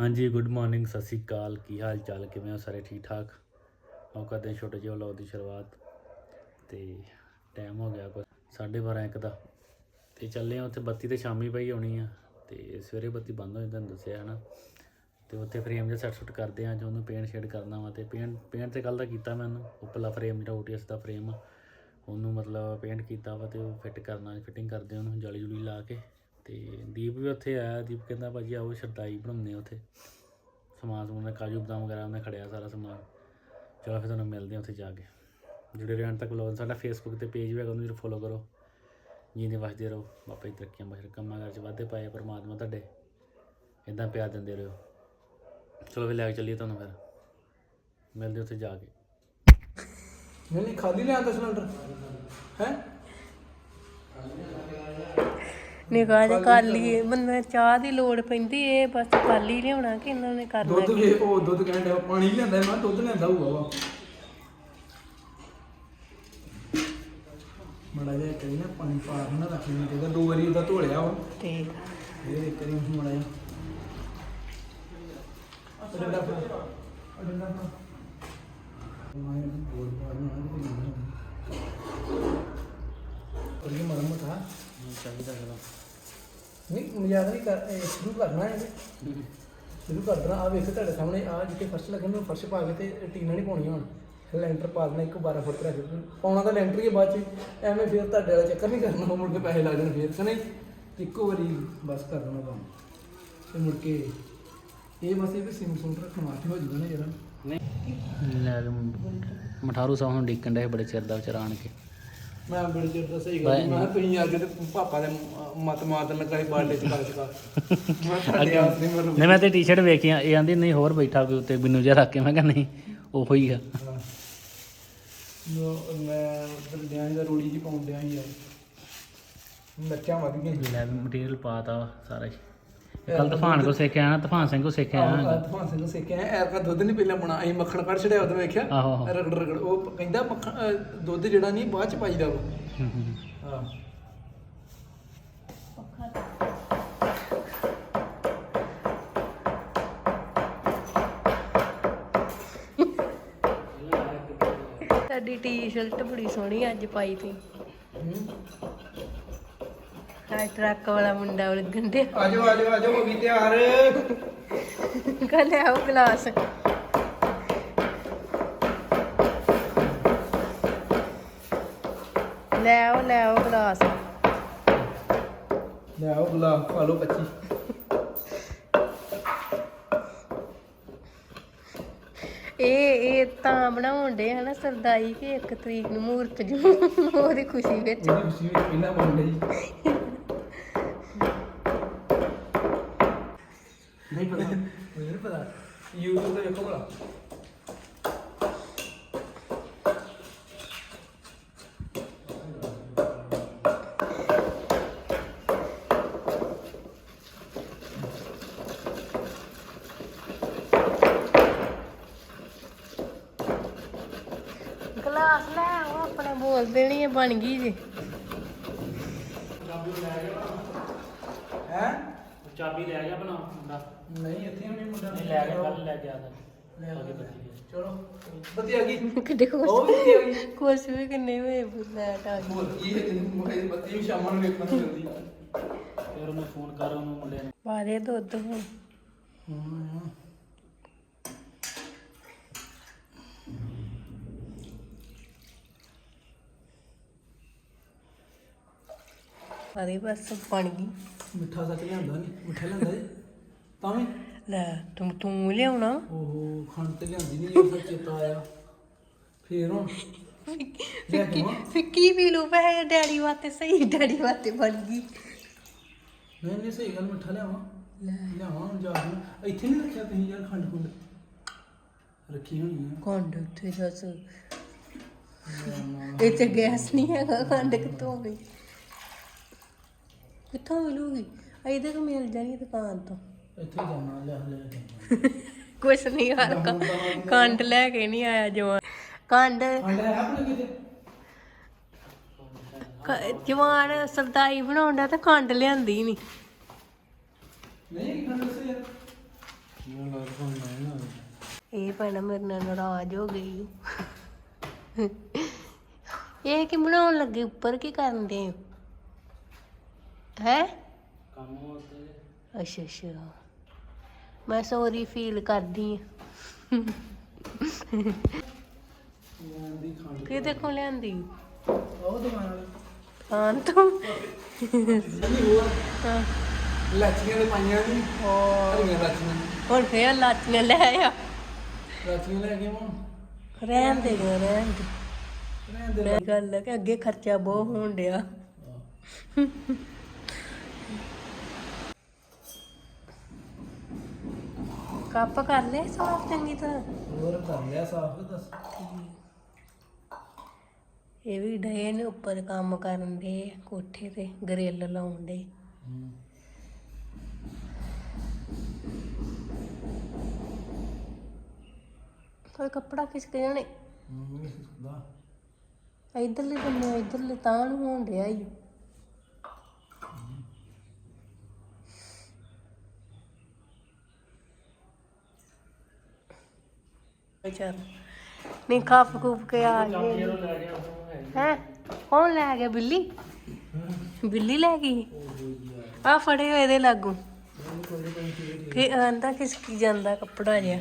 ਹਾਂਜੀ good morning ਸਤਿ ਸ਼੍ਰੀ ਅਕਾਲ। ਕੀ ਹਾਲ ਚਾਲ? ਕਿਵੇਂ ਹੋ ਸਾਰੇ? ਠੀਕ ਠਾਕ? ਆਓ ਕਰਦੇ ਹਾਂ ਛੋਟੇ ਜਿਹੇ ਵਲੌਗ ਦੀ ਸ਼ੁਰੂਆਤ। ਤੇ ਟਾਈਮ ਹੋ ਗਿਆ ਕੋਈ 12:30 ਇੱਕ ਦਾ। ਤੇ ਚੱਲੇ ਆ ਉੱਥੇ, ਬੱਤੀ ਤੇ ਸ਼ਾਮੀ ਪਈ ਹੋਣੀ ਆ। ਤੇ ਸਵੇਰੇ ਬੱਤੀ ਬੰਦ ਹੋ ਜਾਂਦੀ, ਤੁਹਾਨੂੰ ਦੱਸਿਆ, ਹਨਾ? ਤੇ ਉੱਥੇ ਫਰੇਮ ਜਿਹਾ ਸੈੱਟ ਸੁੱਟ ਕਰਦੇ ਆ ਜੋ ਉਹਨੂੰ ਪੇਂਟ ਸ਼ੇਡ ਕਰਨਾ ਵਾ ਤੇ ਪੇਂਟ ਪੇਂਟ ਤੇ ਕੱਲ ਦਾ ਕੀਤਾ ਮੈਂ ਉਹਨੂੰ। ਉੱਪਰਲਾ ਫਰੇਮ ਜਿਹੜਾ OTS ਦਾ ਫਰੇਮ ਉਹਨੂੰ ਮਤਲਬ ਪੇਂਟ ਕੀਤਾ ਵਾ ਤੇ ਉਹ ਫਿੱਟ ਕਰਨਾ ਫਿਟਿੰਗ ਕਰਦੇ ਉਹਨੂੰ ਜਾਲੀ ਜੁਲੀ ਲਾ ਕੇ। ਤੇ ਦੀਪ ਵੀ ਉੱਥੇ ਆਇਆ, ਦੀਪ ਕਹਿੰਦਾ ਭਾਜੀ ਆਓ ਸ਼ਰਦਾਈ ਬਣਾਉਂਦੇ ਆ ਉੱਥੇ। ਸਮਾਨ ਸਮੂਨ ਕਾਜੂ ਬਦਾਮ ਵਗੈਰਾ ਉਹਨੇ ਖੜਿਆ ਸਾਰਾ ਸਮਾਨ। ਚਲੋ ਫਿਰ ਤੁਹਾਨੂੰ ਮਿਲਦੇ ਆ ਉੱਥੇ ਜਾ ਕੇ। ਜੁੜੇ ਰਹਿਣ ਤੱਕ ਲੋਕ ਸਾਡਾ ਫੇਸਬੁੱਕ ਤੇ ਪੇਜ ਵੀ ਹੈਗਾ, ਉਹਨੂੰ ਜਰੂਰ ਫੋਲੋ ਕਰੋ। ਜੀਂਦੇ ਵਸਦੇ ਰਹੋ। ਬਾਪਾ ਜੀ ਤਰੱਕੀਆਂ ਬਸ਼ਰ ਕੰਮਾਂ ਕਾਰ ਚ ਵਾਧੇ ਪਾਏ ਪਰਮਾਤਮਾ ਤੁਹਾਡੇ। ਇਦਾਂ ਪਿਆਰ ਦਿੰਦੇ ਰਹੋ। ਚਲੋ ਫਿਰ ਲੈ ਕੇ ਚੱਲੀਏ ਤੁਹਾਨੂੰ ਫਿਰ। ਮਿਲਦੇ ਉੱਥੇ ਜਾ ਕੇ। ਨਹੀਂ ਨਹੀਂ, ਖਾਲੀ ਲਿਆਂਦਾ ਸਿਲੰਡਰ। ਹੈ? ਨਿਗਾਹ ਜੇ ਕਰ ਲਈਏ। ਬੰਦਾ ਚਾਹ ਦੀ ਲੋੜ ਪੈਂਦੀ ਇਹ ਬਸ ਖਾਲੀ ਹੀ ਲਿਆਉਣਾ ਕਿ ਇਹਨਾਂ ਨੇ ਕਰਨਾ ਦੁੱਧ ਵੀ ਉਹ ਦੁੱਧ ਕਹਿਣ ਡਿਆ ਪਾਣੀ ਲਿਆਂਦਾ ਮੈਂ ਦੁੱਧ ਲਿਆਂਦਾ ਹੋਊਗਾ ਵਾ। ਮੜਾ ਜਿਹਾ ਕਰੀ ਨਾ ਪਾਣੀ ਪਾ ਨਾ ਰੱਖ ਲੈਣਾ ਚਾਹੀਦਾ ਦੋ ਵਾਰੀ ਉਹਦਾ ਧੋ ਲਿਆ ਵਾ ਤੇ ਇਹ ਇੱਕ ਵਾਰੀ ਮੜਾ ਜਿਹਾ। ਡੰਡਾ ਫੜਾ ਆਹ ਡੰਡਾ ਫੜਾ ਮੈਂ ਬੋਲ ਪਾ ਨਾ ਕਰੀ ਮਰਮ ਮਤਾ ਚਾਹੀਦਾ ਹੈਗਾ ਨਹੀਂ ਮਜ਼ਾਕ ਨਹੀਂ ਕਰ, ਇਹ ਸ਼ੁਰੂ ਕਰਨਾ ਹੈ ਸ਼ੁਰੂ ਕਰ ਦੇਣਾ ਆ ਵੇਖ ਤੁਹਾਡੇ ਸਾਹਮਣੇ ਆ ਜਿੱਥੇ ਫਰਸ਼ ਲੱਗਣ ਨੂੰ ਫਰਸ਼ ਪਾ ਕੇ ਤੇ ਟੀਨਾਂ ਨਹੀਂ ਪਾਉਣੀਆਂ ਹੁਣ। ਲੈਂਟਰ ਪਾ ਦੇਣਾ, ਇੱਕ 12 ਫੁੱਟ ਰੱਖ ਕੇ ਪਾਉਣਾ ਤਾਂ ਲੈਂਟਰ ਹੀ ਆ ਬਾਅਦ ਚ। ਐਵੇਂ ਫਿਰ ਤੁਹਾਡੇ ਵਾਲਾ ਚੱਕਰ ਨਹੀਂ ਕਰਨਾ, ਮੁੜ ਕੇ ਪੈਸੇ ਲੱਗ ਜਾਣ ਫਿਰ ਕਿ ਨਹੀਂ। ਇੱਕੋ ਵਾਰੀ ਬਸ ਕਰ ਦੇਣਾ ਕੰਮ। ਤੇ ਮੁੜ ਕੇ ਇਹ ਬਸ ਇਹ ਵੀ ਸਿਮ ਸੁਮ ਰੱਖਣ ਵਾਸਤੇ ਹੋ ਜੂਗਾ ਨਾ ਜਰਾ ਨਹੀਂ। ਲੈ ਮਠਾਰੂ ਸਾਹਿਬ ਨੂੰ ਡਿੱਕਣ ਦੇ ਬੜੇ ਚਿਰ ਦਾ ਵਿਚਾਰਾ ਆਣ ਕੇ। ਮੈਂ ਬੜੇ ਚਿਰ ਦਾ ਸਹੀ ਗੱਲ ਮੈਂ ਕਿਹਾ ਤੁਸੀਂ ਆ ਕੇ ਤੇ ਪਾਪਾ ਦੇ ਮਤ ਮਾਰਨ ਲੱਗਾ ਸੀ ਬਾਰਡੇ ਚ ਕਰ ਚੁਕਾ ਮੈਂ ਤੁਹਾਡੇ ਆਸ ਨਹੀਂ ਮਰੂੰ ਨਹੀਂ ਮੈਂ ਤੇ ਟੀ-ਸ਼ਰਟ ਵੇਖੀਆਂ ਇਹ ਆਂਦੀ ਨਹੀਂ ਹੋਰ ਬੈਠਾ ਕੋਈ ਉੱਤੇ ਬਿੰਨੂ ਜਿਹਾ ਰੱਖ ਕੇ। ਮੈਂ ਕਿਹਾ ਨਹੀਂ ਉਹੋ ਹੀ ਆ। ਨੋ ਮੈਂ ਉਧਰ ਡਿਆਂ ਦਾ ਰੋੜੀ ਜੀ ਵੱਧ ਗਈਆਂ ਲੈ ਮਟੀਰੀਅਲ ਪਾਤਾ ਸਾਰਾ ਹੀ। ਕੱਲ ਤੂਫਾਨ ਕੋ ਸਿੱਖਿਆ ਨਾ ਤੂਫਾਨ ਸਿੰਘ ਕੋ ਸਿੱਖਿਆ ਨਾ ਤੂਫਾਨ ਸਿੰਘ ਨੂੰ ਸਿੱਖਿਆ ਐਰ ਕਾ ਦੁੱਧ ਨਹੀਂ ਪਹਿਲਾਂ ਬਣਾ ਅਸੀਂ ਮੱਖਣ ਕੱਢ ਛੜਿਆ ਉਦੋਂ ਵੇਖਿਆ। ਆਹੋ ਆਹੋ। ਰਗੜ ਰਗੜ ਉਹ ਕਹਿੰਦਾ ਮੱਖਣ ਅਹ ਦੁੱਧ ਜਿਹੜਾ ਨਹੀਂ ਬਾਅਦ ਚ ਪਾਈਦਾ ਵਾ। ਹੂੰ, ਹੂੰ, ਹੂੰ। ਹਾਂ। ਤੁਹਾਡੀ ਟੀ-ਸ਼ਰਟ ਬੜੀ ਸੋਹਣੀ ਅੱਜ ਪਾਈ ਤੀ ਆ ਟਰੱਕ ਵਾਲਾ ਮੁੰਡਾ ਲੱਗਣ ਡਿਆ। ਆਜੋ ਆਜੋ ਆਜੋ ਹੋ ਗਈ ਤਿਆਰ। ਕੱਲ ਆਓ ਗਲਾਸ ਲੈ ਆਓ ਲੈ ਆਓ ਗਲਾਸ ਲੈ ਆਓ ਲਓ ਇਹ ਇਹ ਤਾਂ ਬਣਾਉਣ ਦੇ ਹਨਾ ਸਰਦਾਈ ਕਿ ਇੱਕ ਤਰੀਕ ਨੂੰ ਮੂਰਤ ਜੂ ਉਹਦੀ ਖੁਸ਼ੀ ਵਿੱਚ। ਉਹਦੀ ਖੁਸ਼ੀ ਵਿੱਚ ਪਹਿਲਾਂ ਬਣ ਗਈ ਨਹੀਂ ਪਤਾ ਮੈਨੂੰ ਨਹੀਂ ਪਤਾ YouTube ਤੇ ਵੇਖੋ ਭਲਾ। ਗਲਾਸ ਲੈ ਆਓ ਆਪਣੇ ਬੋਲ ਦੇਣੀ ਹੈ ਬਣ ਗਈ ਜੀ। ਹੈ ਚਾਬੀ ਲੈ ਗਿਆ ਬਣਾ ਮੁੰਡਾ ਨਹੀਂ ਇੱਥੇ ਹੁਣੇ ਮੁੰਡਾ। ਨਹੀਂ ਲੈ ਗਿਆ ਕੱਲ ਲੈ ਗਿਆ ਲੈ ਆ ਚਲੋ ਬੱਤੀ ਆ ਗਈ ਕਿੱਡੇ ਉਹ ਖੁਸ਼ ਬੱਤੀ ਆ ਗਈ। ਖੁਸ਼ ਵੀ ਕਿੰਨੇ ਹੋਏ ਬੁੱਲੈਟ ਆ ਗਈ। ਬੋਲ ਕੀ ਹੈ ਮੁੰਡੇ ਦੀ ਬੱਤੀ ਵੀ ਸ਼ਾਮਾਂ ਨੂੰ ਵੇਖਣਾ ਮਿਲਦੀ ਫਿਰ ਉਹਨੂੰ ਫੋਨ ਕਰ ਉਹਨੂੰ ਮੁੰਡੇ ਨੂੰ। ਪਾ ਦੇ ਦੁੱਧ ਹੁਣ। ਅਰੇ ਬਸ ਬਣ ਗਈ। ਮਿੱਠਾ ਸੱਚ ਲਿਆਂਦਾ ਨਹੀਂ ਮਿੱਠਾ ਲਿਆਂਦਾ ਜੀ। ਤਾਂ ਵੀ। ਲੈ ਤੂੰ ਤੂੰ ਲਿਆਉਣਾ? ਖੰਡ ਤੇ ਲਿਆਂਦੀ ਨਹੀਂ ਉਹ ਚੇਤਾ ਆਇਆ। ਫੇਰ ਹੁਣ? ਕੇ ਫਿੱਕੀ? ਫਿੱਕੀ ਪੀ ਲੂ ਪੈ ਡੈਡੀ ਵਾਸਤੇ ਸਹੀ ਡੈਡੀ ਵਾਸਤੇ ਬਣ ਗਈ। ਨਹੀਂ ਨਹੀਂ ਸਹੀ ਗੱਲ ਮਿੱਠਾ ਲਿਆਵਾਂ। ਲਿਆਵਾਂ ਹੁਣ ਜਾ ਕੇ। ਇੱਥੇ ਨਹੀਂ ਰੱਖਿਆ ਤੁਸੀਂ ਯਾਰ ਖੰਡ ਖੁੰਡ? ਰੱਖੀ ਹੋਣੀ ਆ। ਖੰਡ ਉੱਥੇ ਦੱਸ ਇੱਥੇ ਗੈਸ ਨਹੀਂ ਹੈਗਾ ਖੰਡ ਕਿੱਥੋਂ ਗਈ ਕਿੱਥੋਂ ਮਿਲੂਗੀ? ਇਹਦੇ ਤੋਂ ਮਿਲ ਜਾਣੀ ਹੈ ਦੁਕਾਨ ਤੋਂ। ਇੱਥੇ ਜਾਣਾ ਲੈ ਲੈ ਜਾਣਾ। ਕੁਛ ਨਹੀਂ ਹਰ ਖੰਡ ਲੈ ਕੇ ਨਹੀਂ ਆਇਆ ਜਵਾਨ। ਖੰਡ ਖੰਡ ਹੈ ਆਪਣੇ ਕਿਤੇ? ਕ- ਜਵਾਨ ਸਰਦਾਈ ਬਣਾਉਂਦਾ ਤਾਂ ਖੰਡ ਲਿਆਂਦੀ ਨਹੀਂ ਨਹੀਂ ਇਹ ਭੈਣਾ ਮੇਰੇ ਨਾਲ ਨਾਰਾਜ਼ ਹੋ ਗਈ। ਇਹ ਕੀ ਬਣਾਉਣ ਲੱਗੇ? ਉੱਪਰ ਕੀ ਕਰਨ ਦੇ? ਹੈ? ਕੰਮ ਅੱਛਾ ਅੱਛਾ। ਮੈਂ ਸੌਰੀ ਫੀਲ ਕਰਦੀ ਆ ਦੀ ਖੰਡ ਕਿਹਦੇ ਕੋਲ ਲਿਆਂਦੀ। ਉਹ ਦੁਕਾਨ ਵਾਲੇ ਹਾਂ ਤੂੰ। ਹਾਂ। ਲੱਛੀਆਂ ਦੇ ਪਾਈਆਂ ਨਹੀਂ ਹੋਰ। ਹਰੀਆਂ ਲੱਛੀਆਂ ਹੁਣ ਫੇਰ ਲਾਤੀਆਂ ਲੈ ਆ ਲੱਛੀਆਂ ਲੈ ਕੇ ਮਾਂ ਰਹਿਣ ਦੇ ਰਹਿਣ ਦੇ। ਰਹਿਣ ਦੇ। ਗੱਲ ਹੈ ਕਿ ਅੱਗੇ ਖਰਚਾ ਬਹੁਤ ਹੋਣ ਡਿਆ। ਕੱਪ ਕਰ ਲੈ ਸਾਫ਼ ਚੰਗੀ ਤਰ੍ਹਾਂ? ਹੋਰ ਕਰ ਲਿਆ ਸਾਫ਼ ਦੱਸ। ਇਹ ਵੀ ਡਏ ਨੇ ਉੱਪਰ ਕੰਮ ਕਰਨ ਦੇ ਕੋਠੇ ਤੇ ਗਰਿੱਲ ਲਾਉਣ ਦੇ। ਕੋਈ ਕੱਪੜਾ ਖਿਸਕ ਜਾਣੇ? ਮੰਮੀ ਸੁਦਾ ਇਧਰਲੇ ਬੰਨੇ ਇਧਰਲੇ ਤਾਂ ਨੂੰ ਹੋਣ ਡਿਆ ਈ। ਚੱਲ। ਨਹੀਂ ਖਾਪ ਕੂਪ ਕੇ ਆ ਗਏ। ਹੈ? ਕੌਣ ਲੈ ਗਿਆ? ਬਿੱਲੀ? ਬਿੱਲੀ ਲੈ ਗਈ? ਆ ਫੜੇ ਹੋਏ ਦੇ ਲਾਗੂ। ਕਿ ਆਂਦਾ ਖਿਸਕੀ ਜਾਂਦਾ ਕੱਪੜਾ ਜਿਹਾ।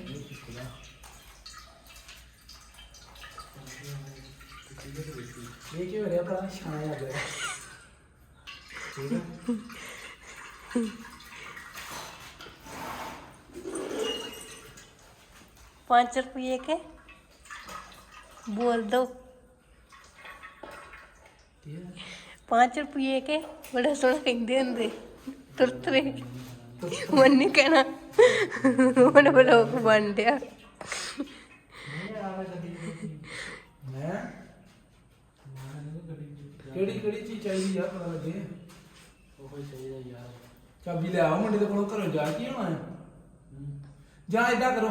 ਇਹ ਕੀ ਹੋ ਰਿਹਾ ਭਰਾ ਛਾਇਆ ਆ? ਗਿਆ पाँच रुपये के बोल दो पाँच रुपये के बड़ा सोना कहते होंगे तुरतरे मन कहना मन ब्लॉक बन गया ਮੈਂ ਕਿਹੜੀ ਕਿਹੜੀ ਚੀਜ਼ ਚਾਹੀਦੀ ਆ ਪਤਾ ਲੱਗੇ ਉਹ ਹੀ ਚਾਹੀਦਾ ਯਾਰ ਚਾਬੀ ਲੈ ਆਓ ਮੁੰਡੇ ਦੇ ਕੋਲੋਂ ਘਰੋਂ ਜਾ ਕੀ ਹੋਣਾ ਹੈ ਜਾਂ ਏਦਾਂ ਕਰੋ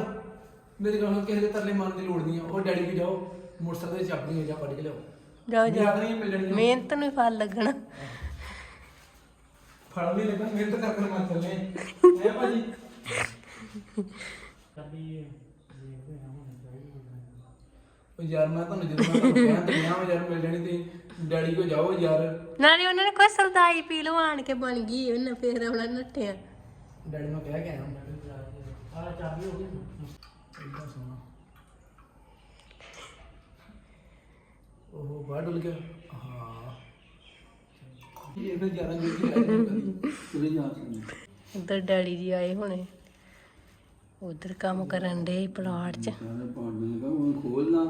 ਮੇਰੇ ਕੋਲ ਕਿਸੇ ਦੇ ਤਰਲੇ ਮਾਰਨ ਦੀ ਲੋੜ ਨਹੀਂ ਆ। ਉਹ ਡੈਡੀ ਵੀ ਜਾਓ ਮੋਟਰਸਾਈਕਲ ਤੇ ਚਾਬੀ ਜਾਂ ਫੜ ਕੇ ਲਿਆਓ। ਜਾਓ ਜਾ। ਨਹੀਂ ਮਿਲਣੀ ਮਿਹਨਤ ਨੂੰ ਹੀ ਫਲ ਲੱਗਣਾ। ਫੜ ਨਹੀਂ ਲੱਗਾ ਮਿਹਨਤ ਕਰਕੇ ਮੈਂ ਚੱਲੇ ਐ ਭਾਜੀ? ਉਹ ਯਾਰ ਮੈਂ ਤੁਹਾਨੂੰ ਜਦੋਂ ਮੈਂ ਕਿਹਾ ਤੇ ਮੈਂ ਯਾਰ ਮਿਲ ਲੈਣੀ ਤੇ ਡੈਡੀ ਕੋ ਜਾਓ ਯਾਰ। ਨਾਲੇ ਉਹਨਾਂ ਨੇ ਕੋਈ ਸਰਦਾਈ ਪੀ ਲਓ ਆਣ ਕੇ ਬਣ ਗਈ ਉਹਨਾਂ ਫੇਰ ਆਪਣਾ ਨੱਠਿਆ। ਡੈਡੀ ਨੂੰ ਕਹਿ ਕੇ ਆਇਆ। ਆ ਚਾਬੀ ਹੋ ਗਈ। ਇਦਾਂ ਸੋਣਾ ਉਹ ਬਾਹਰ ਡੁੱਲ ਗਿਆ ਹਾਂ। ਇਹ ਤਾਂ ਜ਼ਿਆਦਾ ਜੁੱਤੀ ਲੱਗ ਗਈ ਤੁਰੇ ਜਾ ਸੁਣੀ ਉਧਰ ਡੈਡੀ ਜੀ ਆਏ ਹੁਣੇ। ਉਧਰ ਕੰਮ ਕਰਨ ਦੇ ਪਲਾਟ 'ਚ। ਸਾਰੇ ਪਾਣੀ ਲਗਾ ਉਹ ਖੋਲਣਾ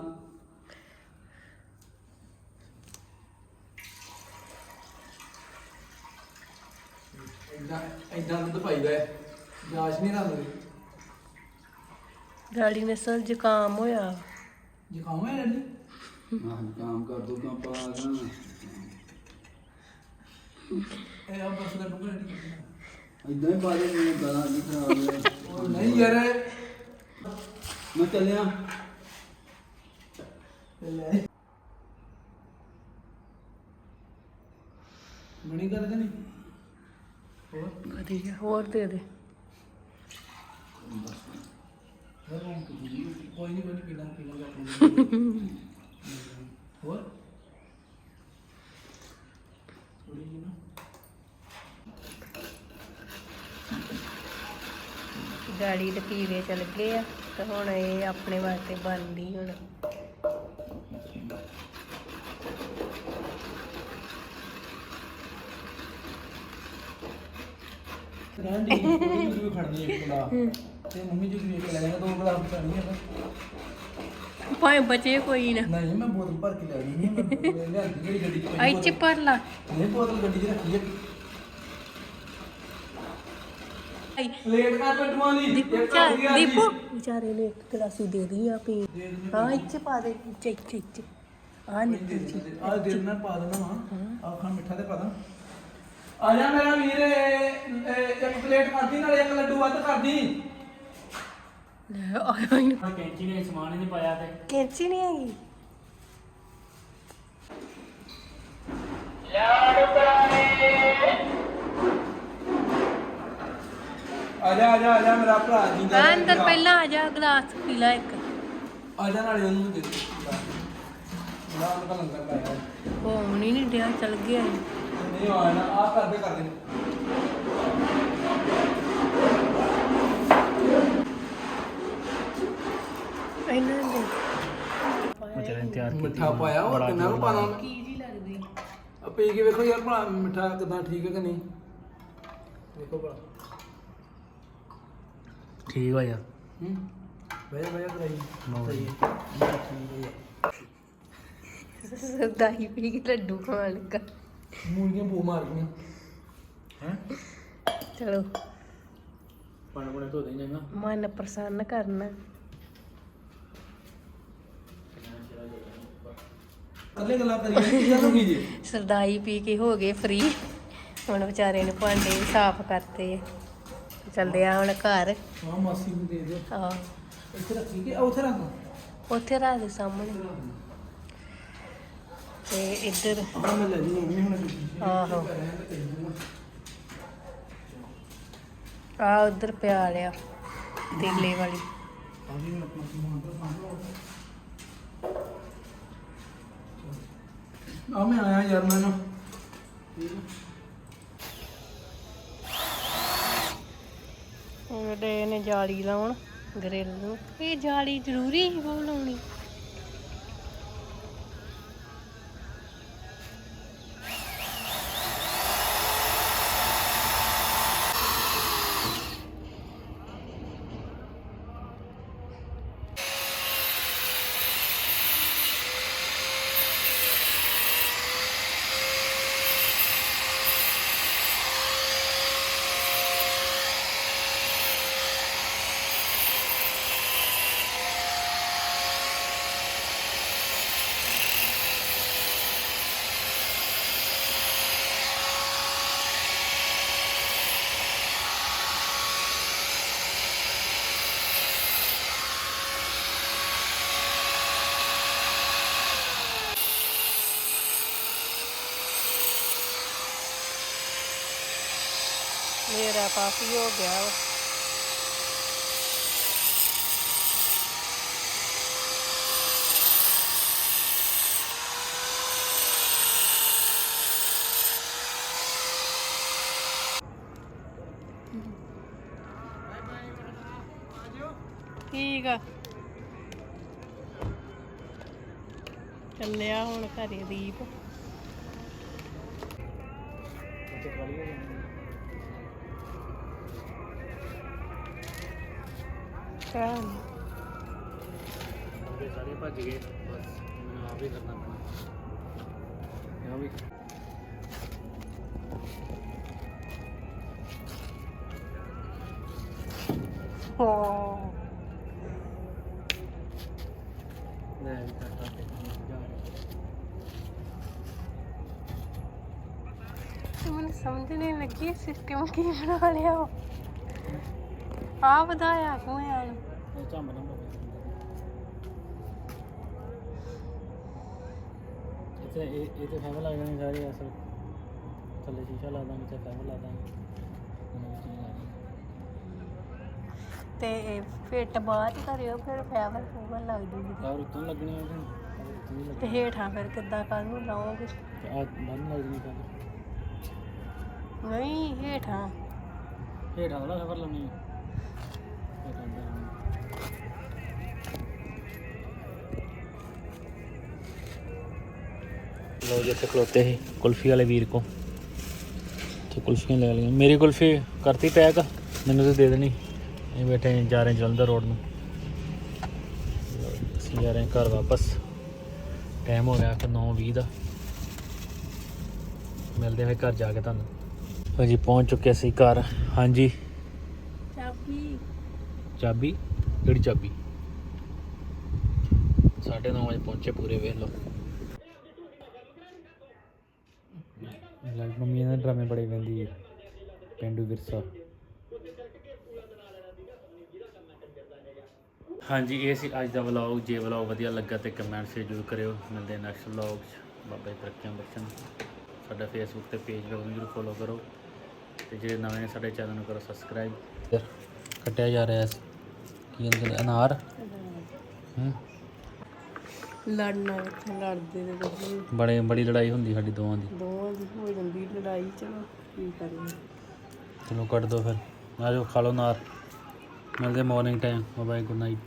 ਇਦਾਂ ਇਦਾਂ ਦੁੱਧ ਪਾਈਦਾ ਹੈ। ਜਾਚ ਨਹੀਂ ਰੰਦੀ ਡੈਡੀ ਨੇ ਸਰ ਜ਼ੁਕਾਮ ਹੋਇਆ। ਜ਼ੁਕਾਮ ਹੈ ਡੈਡੀ? ਆਹ ਕੰਮ ਕਰ ਦੋ ਕੰਮ ਪਾ ਦਾਂ ਇਹ ਆ ਬਸ ਦਾ ਟੁਕੜਾ ਨਹੀਂ ਇਦਾਂ ਹੀ ਪਾ ਦੇ ਮੈਨੂੰ ਗਲਾ ਨਹੀਂ ਖਰਾਬ ਹੋਇਆ ਉਹ ਨਹੀਂ ਯਾਰ। ਮੈਂ ਚੱਲਿਆ। ਲੈ। ਮਣੀ ਕਰ ਨਹੀਂ ਹੋਰ? ਵਧੀਆ ਹੋਰ ਦੇ ਦੇ। ਕੋਈ ਨਹੀਂ ਕੋਈ ਨਹੀਂ ਪੀਣਾ ਪੀਣਾ ਆਪਣਾ ਹੋਰ ਥੋੜੀ ਜਿਹੀ ਨਾ ਡੈਡੀ ਤੇ ਪੀਵੇ ਚਲ ਗਏ ਆ ਤੇ ਹੁਣ ਇਹ ਆਪਣੇ ਵਾਸਤੇ ਬਣਦੀ ਹੁਣ। ਰਹਿਣ ਦੀ ਵੀ ਖੜਨੀ ਇੱਕ ਗਲਾਸ ਤੇ ਮੰਮੀ ਜੀ ਵੀ ਇੱਕ ਲੈ ਜਾਣਾ ਦੋ ਗਲਾਸ ਹੈ ਭਾਵੇਂ ਬਚੇ ਕੋਈ ਨਾ। ਨਹੀਂ ਮੈਂ ਬੋਤਲ ਭਰ ਕੇ ਲੈ ਗਈ ਨਹੀਂ ਮੈਂ ਲਿਆਂਦੀ ਜਿਹੜੀ ਗੱਡੀ ਚ ਆਈ ਚ ਭਰ ਲਾ। ਨਹੀਂ ਬੋਤਲ ਗੱਡੀ 'ਚ ਰੱਖੀ ਹੈ। ਆਈ। ਲੇਟ ਕਰ ਪਟੂਆਂ ਦੀ ਦੀਪੂ ਇੱਕ ਚਾ। ਦੀਪੂ। ਵਿਚਾਰੇ ਨੇ ਇੱਕ ਗਲਾਸੀ ਦੇ ਦੀ ਆ ਪੀ ਹਾਂ ਇੱਥੇ ਪਾ ਦੇ ਇੱਥੇ ਇੱਥੇ ਇੱਥੇ। ਆ ਨਿੱਕੀ ਜੀ ਆ ਦੇ ਦੇਣਾ ਪਾ ਦੇਣਾ ਵਾ। ਆ ਖਾਣ ਮਿੱਠਾ ਤੇ ਪਾ ਦਾਂ। ਆ ਜਾ ਮੇਰਾ ਵੀਰ ਇਹ- ਇਹ ਇੱਕ ਪਲੇਟ ਕਰਦੀ ਨਾਲੇ ਇੱਕ ਲੱਡੂ ਵੱਧ ਕਰਦੀ ਲੈ ਆਇਆ ਹੀ ਆ ਕੈਂਚੀ ਨੇ ਸਮਾਨ ਨਹੀਂ ਪਾਇਆ ਤੇ। ਕੈਂਚੀ ਨਹੀਂ ਹੈਗੀ। ਆ ਜਾ ਆ ਜਾ ਆ ਜਾ ਮੇਰਾ ਭਰਾ ਜਿੰਦਾ ਆ ਅੰਦਰ ਪਹਿਲਾਂ ਆ ਜਾ ਗਲਾਸ ਪੀ ਲੈ ਇੱਕ। ਆ ਜਾ ਨਾਲੇ ਉਹਨੂੰ ਦੇ ਦੇ। ਨਾ ਉਹਦਾ ਲੰਗਰ ਲਾਇਆ ਹੋਣ ਨਹੀਂ ਡਿਆ ਚਲ ਗਿਆ। ਇਹ। ਨਹੀਂ ਆਣਾ ਆ ਕਰਦੇ ਕਰਦੇ ਇਹਨਾਂ ਦੇ ਵਿਚਾਰੇ ਨੇ ਤਿਆਰ ਕੀਤੀ ਮਿੱਠਾ ਪਾਇਆ ਉਹ ਬੜਾ ਕਿੰਨਾ ਕੁ ਜ਼ੋਰ ਪਾਣਾ ਲਾਇਆ। ਕੀ ਜੀ ਲੱਗਦੀ? ਆ ਪੀ ਕੇ ਵੇਖੋ ਯਾਰ ਭਲਾ ਮਿੱਠਾ ਕਿਦਾਂ ਠੀਕ ਹੈ ਕਿ ਨਹੀਂ। ਵੇਖੋ ਭਲਾ। ਠੀਕ ਹੋ ਯਾਰ ਹੂੰ। ਬਹਿ ਜਾ ਬਹਿ ਜਾ ਕਰਾਈ। ਲਓ ਜੀ। ਸਹੀ ਹੈ। ਦਾਈ ਪੀ ਕੇ ਲੱਡੂ ਖਾਣ ਲੱਗਾ। ਮੂਲੀਆਂ ਬੂ ਮਾਰ ਗਈਆਂ ਹੈ? ਚਲੋ। ਪਾਣੀ ਪੁਣੇ ਧੋ ਦੇ ਜਾਂਗਾ ਮਨ ਪ੍ਰਸੰਨ ਕਰਨਾ। ਕੱਲੇ ਗੱਲਾਂ ਕਰੀਏ ਕੀ ਹੋ ਜੀ? ਸਰਦਾਈ ਪੀ ਕੇ ਹੋ ਗਏ ਫ੍ਰੀ ਹੁਣ ਵਿਚਾਰੇ ਨੇ ਭਾਂਡੇ ਸਾਫ਼ ਕਰਤੇ। ਚੱਲਦੇ ਆ ਹੁਣ ਘਰ। ਹਾਂ ਮਾਸੀ ਨੂੰ ਦੇ ਦਿਓ। ਆ ਇੱਥੇ ਰੱਖੀ ਕਿ ਉੱਥੇ ਰੱਖ ਉੱਥੇ ਰਾਤ ਦੇ ਸਾਹਮਣੇ। ਤੇ ਇੱਧਰ ਆਪਣਾ ਮੈਂ ਲੈ ਜੀ ਮੰਮੀ ਹੁਣ ਆਹੋ। ਆ ਉਧਰ ਪਿਆ ਲਿਆ। ਤੇਲੇ ਵਾਲੀ। ਆ ਵੀ ਹੁਣ ਆਪਣਾ ਸਮਾਨ ਤਾਂ ਸਾਂਭ ਆ ਮੈਂ ਆਇਆ ਯਾਰ ਮੈਂ ਨਾ। ਉਹਦੇ ਨੇ ਜਾਲੀ ਲਾਉਣ, ਗ੍ਰਿਲ ਨੂੰ। ਇਹ ਜਾਲੀ ਜ਼ਰੂਰੀ ਹੀ ਉਹ ਲਾਉਣੀ। ਮੇਰਾ ਕਾਫੀ ਹੋ ਗਿਆ ਵਾ। ਠੀਕ ਆ। ਚੱਲਿਆ ਹੁਣ ਘਰੇ ਦੀਪ। ਇਹ ਸਾਰੇ ਭੱਜ ਗਏ। ਬਸ ਮੈਨੂੰ ਆਪ ਹੀ ਕਰਨਾ ਪੈਣਾ। ਇਹ ਵੀ। ਹਾਂ। ਵੀ ਕਰਤਾ ਤੇ ਜਾ ਤੇ ਮੈਨੂੰ ਸਮਝ ਨਹੀਂ ਲੱਗੀ ਸਿਸਟਮ ਕੀ ਬਣਾ ਲਿਆ। ਆ ਵਧਾਇਆ ਕਿਉਂ ਆ ਇਹ ਝੰਮ ਨਾ ਪਵੇ ਇੱਥੇ ਇਹ ਇਹ ਤੇ ਫੈਮਿਲੀ ਲੱਗ ਜਾਣੀ ਸਾਰੇ ਅਸਲ ਥੱਲੇ ਸ਼ੀਸ਼ਾ ਲਾ ਦਾਂਗੇ ਤੇ ਫੈਮਿਲੀ ਲਾ ਦਾਂਗੇ। ਉਹਨਾਂ ਵਿੱਚ ਨਹੀਂ ਲਾਣੀ ਤੇ ਫਿੱਟ ਬਾਅਦ ਕਰਿਓ ਫਿਰ ਫੈਵਰ ਫੂਵਰ ਲੱਗ ਜੂਗੀ। ਕਾਰ ਉੱਤੋਂ ਲੱਗਣੀ ਹੈ ਕਿ ਉੱਤੋਂ ਨਹੀਂ ਤੇ ਹੇਠਾਂ ਫਿਰ ਕਿੱਦਾਂ ਕੱਲ ਨੂੰ ਲਾਓਗੇ? ਆ ਬੰਨ ਲੱਗਣੀ ਕੱਲ ਨਹੀਂ ਹੇਠਾਂ। ਹੇਠਾਂ ਵਾਲਾ ਖਬਰ ਲਾਉਣੀ ਹੈ ਦਾ ਲੋ ਜੀ ਇੱਥੇ ਖਲੋਤੇ ਸੀ ਕੁਲਫੀ ਵਾਲੇ ਵੀਰ ਕੋ। ਤੇ ਕੁਲਫੀਆਂ ਲੈ ਲਈਆਂ। ਮੇਰੀ ਕੁਲਫੀ ਕਰਤੀ ਪੈਕ ਮੈਨੂੰ ਤੇ ਦੇ ਦੇਣੀ। ਇਹ ਬੈਠੇ ਜਾ ਰਹੇ ਜਲੰਧਰ ਰੋਡ ਨੂੰ। ਅਸੀਂ ਜਾ ਰਹੇ ਘਰ ਵਾਪਸ। ਟਾਈਮ ਹੋ ਗਿਆ ਕਿ 9:20 ਦਾ। ਮਿਲਦੇ ਹਾਂ ਘਰ ਜਾ ਕੇ ਤੁਹਾਨੂੰ। ਹਾਂਜੀ ਪਹੁੰਚ ਚੁੱਕੇ ਅਸੀਂ ਘਰ। ਹਾਂਜੀ। ਚਾਬੀ। ਚਾਬੀ ਕਿਹੜੀ ਚਾਬੀ? 9:30 ਵਜੇ ਪਹੁੰਚੇ ਪੂਰੇ ਵੇਖ ਲਓ। ਲੱਗ ਮੰਮੀ ਇਹਨਾਂ ਡਰਾਮੇ ਬੜੇ ਵੰਦੀ ਹੈ ਪਿੰਡੂ ਵਿਰਸਾ। ਹਾਂਜੀ ਇਹ ਸੀ ਅੱਜ ਦਾ ਵਲੌਗ ਜੇ ਵਲੌਗ ਵਧੀਆ ਲੱਗਾ ਤੇ ਕਮੈਂਟ ਸੇ ਜ਼ਰੂਰ ਕਰਿਓ। ਮਿਲਦੇ ਨੈਕਸਟ ਵਲੌਗ 'ਚ। ਬਾਬਾ ਜੀ ਤਰੱਕੀਆਂ ਬਖਸ਼ਣ। ਸਾਡਾ ਫੇਸਬੁੱਕ ਤੇ ਪੇਜ ਨੂੰ ਵੀ ਜ਼ਰੂਰ ਫੋਲੋ ਕਰੋ। ਤੇ ਜਿਹੜੇ ਨਵੇਂ ਨੇ ਸਾਡੇ ਚੈਨਲ ਨੂੰ ਕਰੋ ਸਬਸਕ੍ਰਾਈਬ ਕੱਟਿਆ ਜਾ ਰਿਹਾ ਸੀ। ਕੀ ਕਹਿੰਦੇ ਅਨਾਰ? ਹੂੰ। ਲੜਨਾ ਲੜਦੇ ਨੇ ਦੋਵੇਂ ਬੜੇ ਬੜੀ ਲੜਾਈ ਹੁੰਦੀ ਸਾਡੀ ਦੋਵਾਂ ਦੀ। ਦੋਵਾਂ ਦੀ ਹੋ ਜਾਂਦੀ ਲੜਾਈ ਚਲੋ ਕੀ ਕਰੀਏ। ਚਲੋ ਕੱਟ ਦੋ ਫਿਰ। ਆ ਜਾਓ ਖਾ ਲਓ ਨਾਰ ਮਿਲਦੇ morning time bye good night